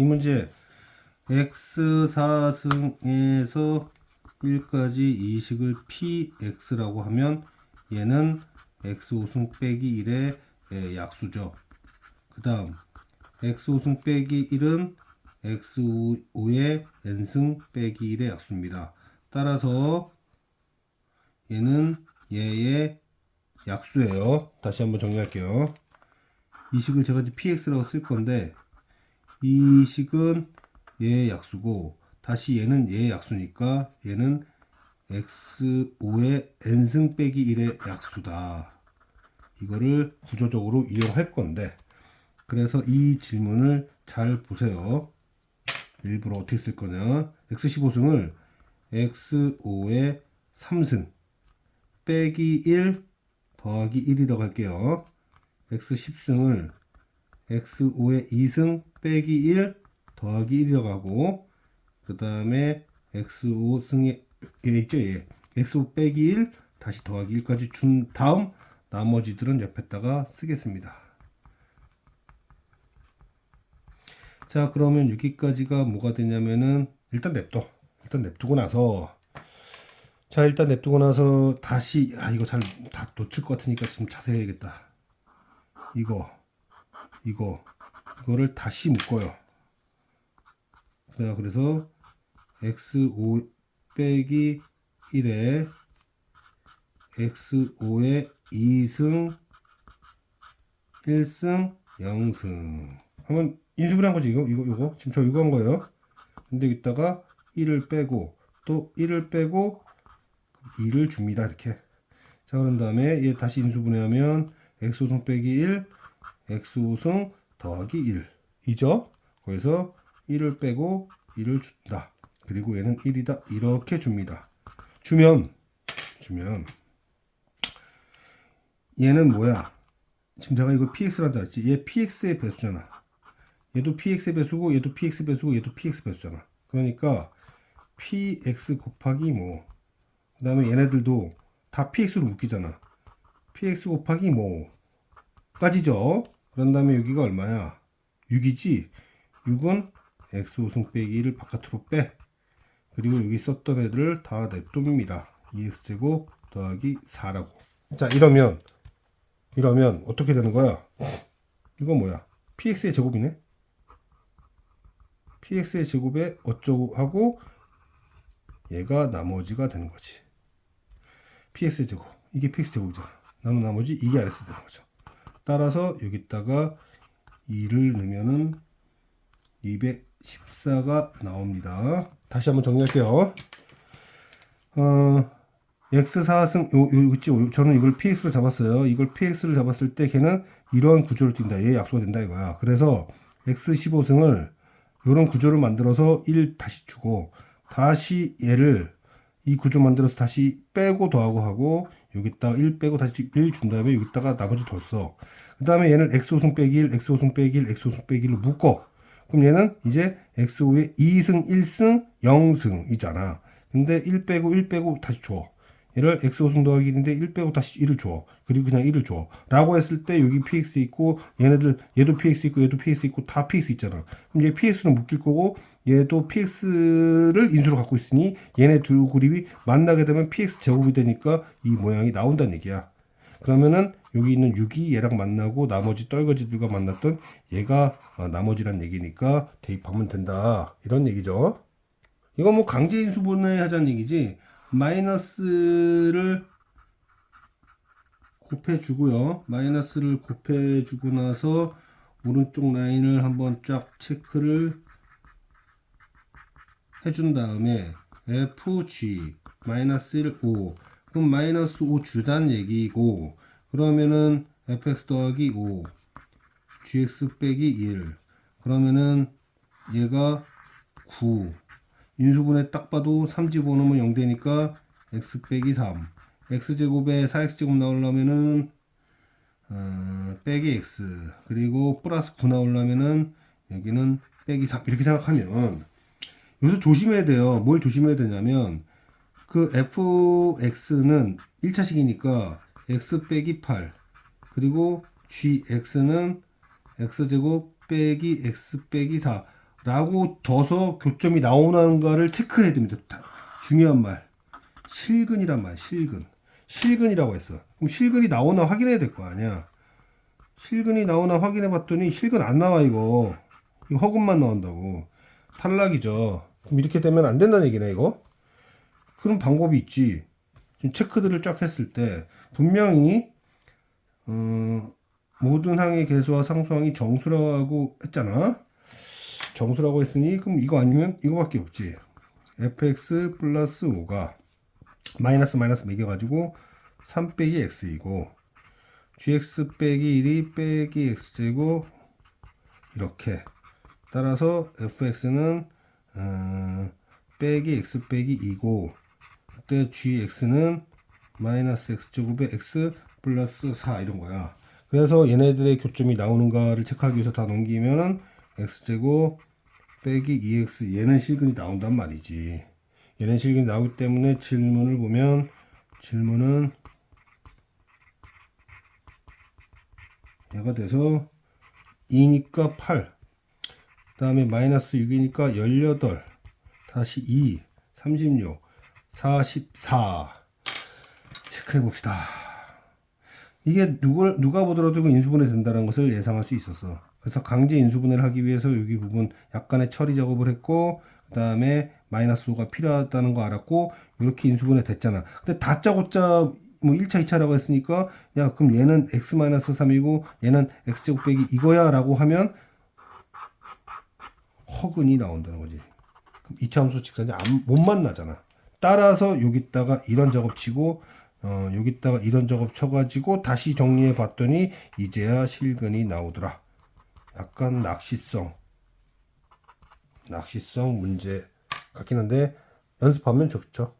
이 문제 x4승에서 1까지 이식을 px라고 하면 얘는 x5승 빼기 1의 예, 약수죠. 그 다음 x5승 빼기 1은 x5의 n승 빼기 1의 약수입니다. 따라서 얘는 얘의 약수예요. 다시 한번 정리할게요. 이 식을 제가 이제 px라고 쓸 건데 이 식은 얘의 약수고 다시 얘는 얘의 약수니까 얘는 x5의 n승 빼기 1의 약수다. 이거를 구조적으로 이용할 건데 그래서 이 질문을 잘 보세요. 일부러 어떻게 쓸 거냐 x15승을 x5의 3승 빼기 1 더하기 1이라고 할게요. x10승을 x5의 2승 빼기 1 더하기 1이라고 하고 그 다음에 x5 승에 얘 있죠? 얘 x5 빼기 1 다시 더하기 1까지 준 다음 나머지들은 옆에다가 쓰겠습니다. 자 그러면 여기까지가 뭐가 되냐면은 일단 냅둬. 일단 냅두고 나서. 자 일단 냅두고 나서 다시 아 이거 잘 다 놓칠 것 같으니까 지금 자세히 해야겠다. 이거 이거 이거를 다시 묶어요. 자 그래서 x5 빼기 1에 x5의 2승 1승 0승. 하면 인수분해 한 거지 이거? 이거 이거? 지금 저 이거 한 거예요. 근데 여기다가 1을 빼고 또 1을 빼고 2를 줍니다 이렇게. 자 그런 다음에 얘 다시 인수분해하면 x5승 빼기 1 x5승 더하기 1 이죠? 그래서 1을 빼고 1을 준다. 그리고 얘는 1이다. 이렇게 줍니다. 주면 주면 얘는 뭐야? 지금 내가 이걸 px란다 그랬지? 얘 px의 배수잖아. 얘도 px의 배수고 얘도 px 배수고 얘도 px 배수잖아. 그러니까 px 곱하기 뭐. 그 다음에 얘네들도 다 px로 묶이잖아. px 곱하기 뭐까지죠 그런 다음에 여기가 얼마야? 6이지? 6은 x5승 빼기 1을 바깥으로 빼. 그리고 여기 썼던 애들을 다 냅둡니다. 2x제곱 더하기 4라고. 자 이러면 이러면 어떻게 되는 거야? 이건 뭐야? Px의 제곱이네? Px의 제곱에 어쩌고 하고 얘가 나머지가 되는 거지. Px 제곱. 이게 px 제곱이잖아. 나는 나머지 이게 rs 되는 거죠 따라서 여기다가 2를 넣으면은 214가 나옵니다. 다시 한번 정리할게요. 어, x4승 요, 요 요, 저는 이걸 px로 잡았어요. 이걸 px를 잡았을 때 걔는 이러한 구조를 띈다. 얘 약수가 된다 이거야. 그래서 x15승을 이런 구조를 만들어서 1 다시 주고 다시 얘를 이 구조 만들어서 다시 빼고 더하고 하고 여기다가 1 빼고 다시 1 준 다음에 여기다가 나머지 더 써. 그 다음에 얘는 x5승 빼기 1, x5승 빼기 1, x5승 빼기 1로 묶어. 그럼 얘는 이제 x5의 2승, 1승, 0승 있잖아. 근데 1 빼고 1 빼고 다시 줘. 얘를 x5승 더하기 1인데 1 빼고 다시 1을 줘. 그리고 그냥 1을 줘. 라고 했을 때 여기 px 있고 얘네들 얘도 px 있고 얘도 px 있고 다 px 있잖아. 그럼 얘 px는 묶일 거고 얘도 px를 인수로 갖고 있으니 얘네 두 그립이 만나게 되면 px 제곱이 되니까 이 모양이 나온다는 얘기야. 그러면은 여기 있는 6이 얘랑 만나고 나머지 떨거지들과 만났던 얘가 어, 나머지란 얘기니까 대입하면 된다. 이런 얘기죠. 이거 뭐 강제 인수분해 하자는 얘기지. 마이너스를 곱해주고요. 마이너스를 곱해주고 나서 오른쪽 라인을 한번 쫙 체크를 해준 다음에 fg 마이너스 1 5 그럼 마이너스 5 주단 얘기고 그러면은 fx 더하기 5 gx 빼기 1 그러면은 얘가 9 인수분해 딱 봐도 3 집어넣으면 0 되니까 x 빼기 3 x제곱에 4x제곱 나오려면은 어, 빼기 x. 그리고 플러스 9 나오려면은 여기는 빼기 3 이렇게 생각하면. 여기서 조심해야 돼요. 뭘 조심해야 되냐면 그 fx는 1차식이니까 x 빼기 8 그리고 gx는 x제곱 빼기 x 빼기 4 라고 져서 교점이 나오는가를 체크해야 됩니다. 다- 중요한 말. 실근이란 말, 실근. 실근이라고 했어. 그럼 실근이 나오나 확인해야 될 거 아니야. 실근이 나오나 확인해 봤더니 실근 안 나와, 이거. 이거 허근만 나온다고. 탈락이죠. 그럼 이렇게 되면 안 된다는 얘기네, 이거. 그런 방법이 있지. 지금 체크들을 쫙 했을 때, 분명히, 어, 모든 항의 개수와 상수항이 정수라고 했잖아. 정수라고 했으니 그럼 이거 아니면 이거밖에 없지. fx 플러스 5가 마이너스 마이너스 매겨가지고 3 빼기 x이고 gx 빼기 1이 빼기 x제곱 이렇게 따라서 fx는 어, 빼기 x 빼기 2고 그때 gx는 마이너스 x제곱에 x 플러스 4 이런 거야. 그래서 얘네들의 교점이 나오는가를 체크하기 위해서 다 넘기면은 x제곱 빼기 2x 얘는 실근이 나온단 말이지. 얘는 실근이 나오기 때문에 질문을 보면 질문은 얘가 돼서 2니까 8 그 다음에 마이너스 6이니까 18 다시 2 36 44 체크해 봅시다. 이게 누구, 누가 보더라도 인수분해 된다는 것을 예상할 수 있었어. 그래서 강제 인수분해를 하기 위해서 여기 부분 약간의 처리 작업을 했고, 그 다음에 마이너스 5가 필요하다는 거 알았고, 이렇게 인수분해 됐잖아. 근데 다짜고짜 뭐 1차, 2차라고 했으니까, 야, 그럼 얘는 x 마이너스 3이고, 얘는 x제곱 빼기 이거야 라고 하면, 허근이 나온다는 거지. 그럼 이차 함수 직선이 안, 못 만나잖아. 따라서 여기다가 이런 작업 치고 어, 여기다가 이런 작업 쳐가지고 다시 정리해 봤더니 이제야 실근이 나오더라. 약간 낚시성 낚시성 문제 같긴 한데 연습하면 좋죠.